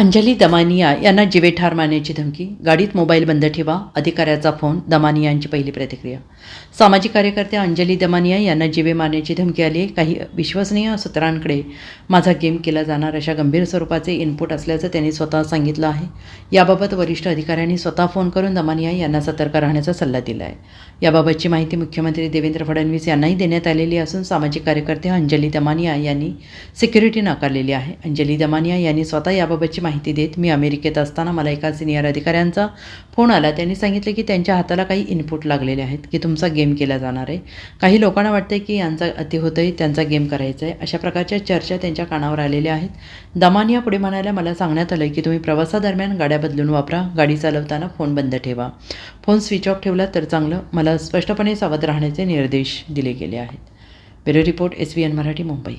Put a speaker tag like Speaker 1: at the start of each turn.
Speaker 1: अंजली दमानिया यांना जिवे ठार मारण्याची धमकी. गाडीत मोबाईल बंद ठेवा. अधिकाऱ्याचा फोन. दमानिया यांची पहिली प्रतिक्रिया. सामाजिक कार्यकर्त्या अंजली दमानिया यांना जिवे मारण्याची धमकी आली. काही विश्वसनीय सूत्रांकडे माझा गेम केला जाणार अशा गंभीर स्वरूपाचे इनपुट असल्याचं त्यांनी स्वतः सांगितलं आहे. याबाबत वरिष्ठ अधिकाऱ्यांनी स्वतः फोन करून दमानिया यांना सतर्क राहण्याचा सल्ला दिला आहे. याबाबतची माहिती मुख्यमंत्री देवेंद्र फडणवीस यांनाही देण्यात आलेली असून सामाजिक कार्यकर्ते अंजली दमानिया यांनी सिक्युरिटी नाकारलेली आहे. अंजली दमानिया यांनी स्वतः याबाबतची माहिती देत मी अमेरिकेत असताना मला एका सिनियर अधिकाऱ्यांचा फोन आला. त्यांनी सांगितले की त्यांच्या हाताला काही इनपुट लागलेले आहेत की तुमचा गेम केला जाणार आहे. काही लोकांना वाटते की यांचा अति होतंय त्यांचा गेम करायचा आहे अशा प्रकारच्या चर्चा त्यांच्या कानावर आलेल्या आहेत. दमानिया पुढे म्हणायला मला सांगण्यात आलं की तुम्ही प्रवासादरम्यान गाड्या बदलून वापरा गाडी चालवताना फोन बंद ठेवा. फोन स्विच ऑफ ठेवला तर चांगलं. मला स्पष्टपणे सावध राहण्याचे निर्देश दिले गेले आहेत. Bureau report S V N Marathi Mumbai.